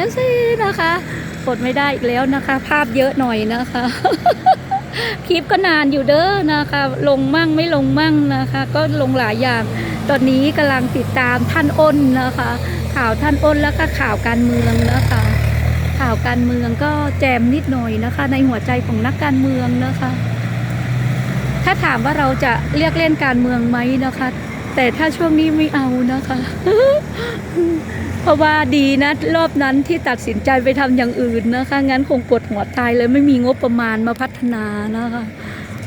อซีนะคะกดไม่ได้อีกแล้วนะคะ ภาพเยอะหน่อยนะคะ คลิปก็นานอยู่เด้อนะคะ ลงมั่งไม่ลงมั่งนะคะ ก็ลงหลายอย่าง ตอนนี้กำลังติดตามท่านอ้นนะคะ ข่าวท่านอ้นแล้วก็ข่าวการเมืองนะคะ ข่าวการเมืองก็แจมนิดหน่อยนะคะ ในหัวใจของนักการเมืองนะคะ ถ้าถามว่าเราจะเรียกเล่นการเมืองไหมนะคะ แต่ถ้าช่วงนี้ไม่เอานะคะ เพราะว่าดีนะรอบนั้นที่ตัดสินใจไปทำอย่างอื่นนะคะ งั้นคงปวดหัวตายเลยไม่มีงบประมาณมาพัฒนานะคะ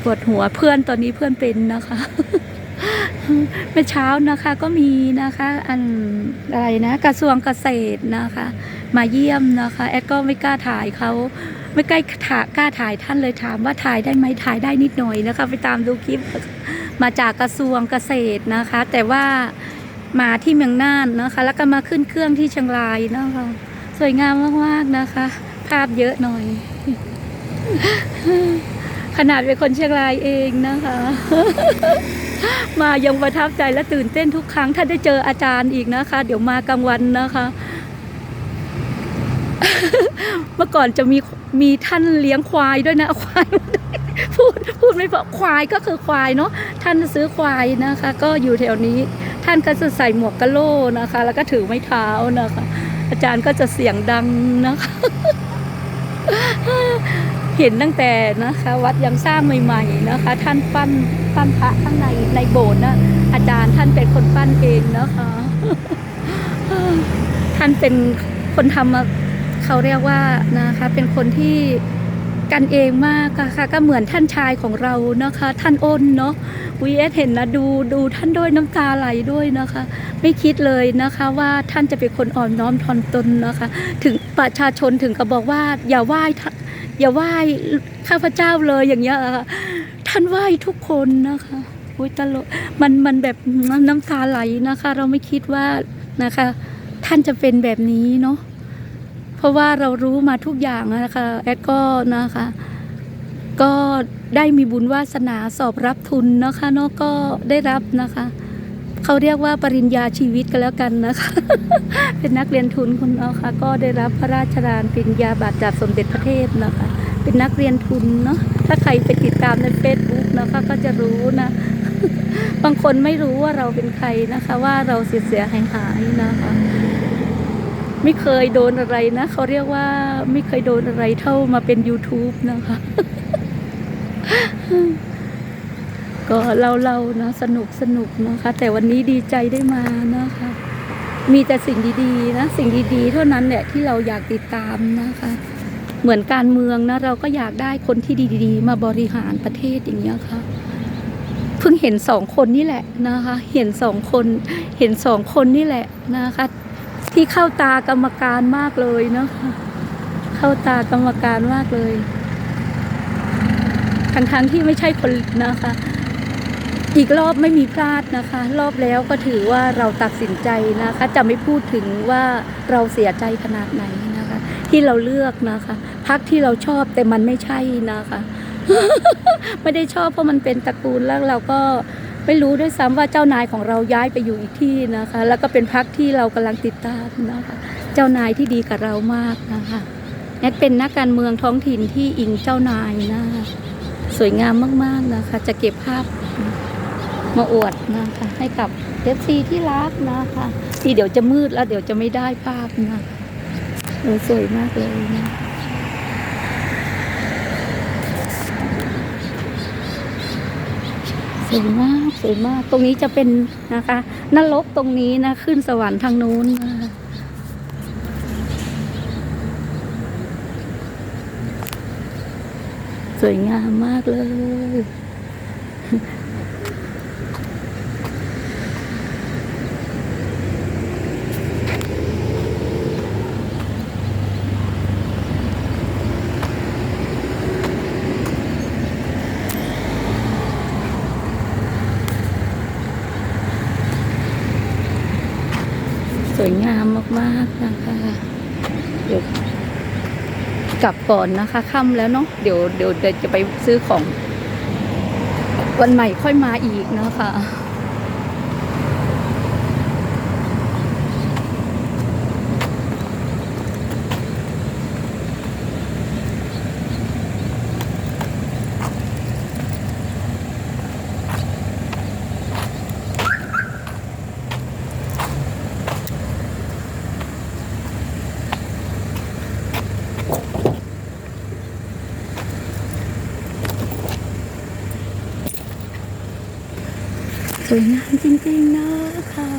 ปวดหัวเพื่อนตอนนี้เพื่อนเป็นนะคะเมื่อเช้านะคะก็มีนะคะอันอะไรนะกระทรวงเกษตรนะคะ มาเยี่ยมนะคะแอดก็ไม่กล้าถ่ายเขาไม่กล้กล้าถ่ายท่านเลยถามว่าถ่ายได้ไหมถ่ายได้นิดหน่อยนะคะ ไปตามดูคลิป มาจากกระทรวงเกษตรนะคะ แต่ว่ามาที่เมืองน่านนะคะ แล้วก็มาขึ้นเครื่องที่เชียงรายนะคะ สวยงามมากๆนะคะ ภาพเยอะหน่อย ขนาดเป็นคนเชียงรายเองนะคะ มายังประทับใจและตื่นเต้นทุกครั้ง ถ้าได้เจออาจารย์อีกนะคะ เดี๋ยวมากลางวันนะคะเมื่อก่อนจะมีมีท่านเลี้ยงควายด้วยนะควาย พูดพูดไม่พอควายก็คือควายเนาะท่านซื้อควายนะคะ ก็อยู่แถวนี้ ท่านก็จะใส่หมวกกะโหลนะคะ แล้วก็ถือไม้เท้านะคะ อาจารย์ก็จะเสียงดังนะคะ เห็นตั้งแต่นะคะ วัดยังสร้างใหม่ ๆนะคะ ท่านปั้นปั้นพระข้างในในโบสถ์นะอาจารย์ท่านเป็นคนปั้นเองนะคะ ท่านเป็นคนทำมาเขาเรียกว่านะคะ เป็นคนที่ กันเองมากอะค่ะ ก็เหมือนท่านชายของเรานะคะ ท่านอ้นเนาะวีเอสเห็นนะดูดูท่านด้วยน้ำตาไหลด้วยนะคะ ไม่คิดเลยนะคะว่าท่านจะเป็นคนอ่อนน้อมถ่อมตนนะคะ ถึงประชาชนถึงกับบอกว่าอย่าไหว้ท่านอย่าไหว้ข้าพเจ้าเลยอย่างเงี้ยค่ะท่านไหว้ทุกคนนะคะอุ้ยตลกมันมันแบบน้ำตาไหลนะคะ เราไม่คิดว่านะคะ ท่านจะเป็นแบบนี้เนาะ ราะว่าเรารู้มาทุกอย่างนะคะแอดก็นะคะ ก็ได้มีบุญวาสนาสอบรับทุนนะคะเนาะก็ได้รับนะคะเขาเรียกว่าปริญญาชีวิตกันแล้วกันนะคะ เป็นนักเรียนทุนคุณเนนะคะก็ได้รับพระราชทานปริญญาบัตรจากสมเด็จพระเทพนะคะ เป็นนักเรียนทุนเนาะถ้าใครไปติดตามในเฟซบุ๊กนะคะก็จะรู้นะ บางคนไม่รู้ว่าเราเป็นใครนะคะ ว่าเราเสียเสียหายหายนะคะ ไม่เคยโดนอะไรนะเขาเรียกว่าไม่เคยโดนอะไรเท่ามาเป็น YouTube นะคะ ก็เล่าๆนะ สนุกสนุกนะคะ แต่วันนี้ดีใจได้มานะคะ มีแต่สิ่งดีๆ นะ สิ่งดีๆ เท่านั้นแหละที่เราอยากติดตามนะคะ เหมือนการเมืองนะ เราก็อยากได้คนที่ดีๆ มาบริหารประเทศอย่างเงี้ยค่ะเพิ่งเห็นสองคนนี่แหละนะคะ เห็นสองคน เห็นสองคนนี่แหละนะคะ ที่เข้าตากรรมการมากเลยเนะคะเข้าตากรรมการมากเลยทั้งๆที่ไม่ใช่คนนะคะ อีกรอบไม่มีพลาดนะคะ รอบแล้วก็ถือว่าเราตัดสินใจนะคะ จะไม่พูดถึงว่าเราเสียใจขนาดไหนนะคะ ที่เราเลือกนะคะ พักที่เราชอบแต่มันไม่ใช่นะคะ ไม่ได้ชอบเพราะมันเป็นตระกูลแล้วเราก็ ไม่รู้ด้วยซ้ำว่าเจ้านายของเราย้ายไปอยู่อีกที่นะคะ แล้วก็เป็นพักที่เรากำลังติดตามนะคะ เจ้านายที่ดีกับเรามากนะคะแอดเป็นนักการเมืองท้องถิ่นที่อิงเจ้านายนะคะสวยงามมากๆนะคะ จะเก็บภาพมาอวดนะคะ ให้กับเอฟซีที่รักนะคะที่เดี๋ยวจะมืดแล้วเดี๋ยวจะไม่ได้ภาพนะะสวยมากเลยนะ วยมากสวยมาก ตรงนี้จะเป็นนะคะนรกตรงนี้นะ ขึ้นสวรรค์ทางนู้นนะสวยงามมากเลย วยงามมากๆนะคะเดี๋ยวกลับก่อนนะคะค่ำแล้วเนาะเดี๋ยวเดี๋ยวจะไปซื้อของ วันใหม่ค่อยมาอีกนะคะ วยงามจริงๆนะคะ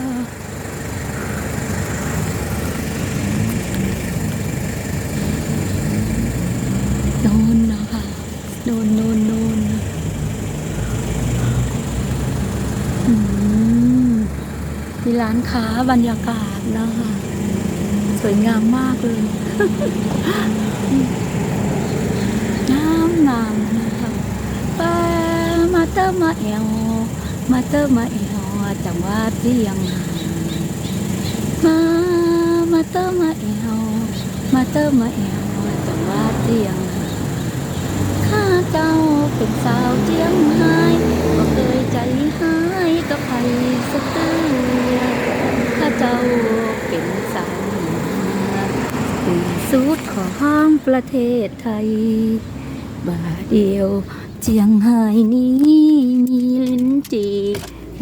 โนนนะคะโนนโนนโนนอืมมีร้านค้าบรรยากาศนะคะ สวยงามมากเลยงามงามนะคะปามาเตอร์มาเอว มาเตอร์มาเอวจังหวัดเชียงมามาเตอร์มาเอวมาเตอร์มาเอวจังหวัดเชียงข้าเจ้าเป็นสาวเจียงไฮ้ก็เคยใจหายกับใครสักเตือข้าเจ้าเป็นสาวเหนือสุดของประเทศไทยบาเดียว เจียงไฮ้นี้ มีลิ้นจี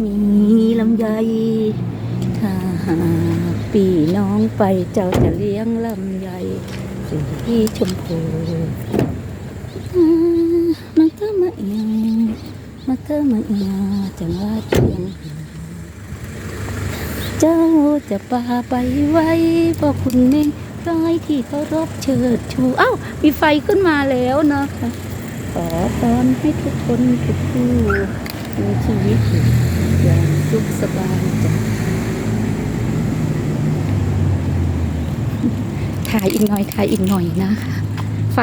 มีลำไย ถ้าหากปีน้องไปเจ้าจะเลี้ยงลำไยสีชมพูมาเตอมาเอียงมาเตอมาเอียงจังหวัดเชียงเจ้าจะพาไปไว้พ่อคุณเน่ร้อยที่เคารพเชิดชู เอ้า มีไฟขึ้นมาแล้วนะคะ ขอพรให้ทุกคนทุกผู้มีชีวิตอยู่อย่างสุขสบายจ้ะถ่ายอีกหน่อยถ่ายอีกหน่อยนะคะไฟ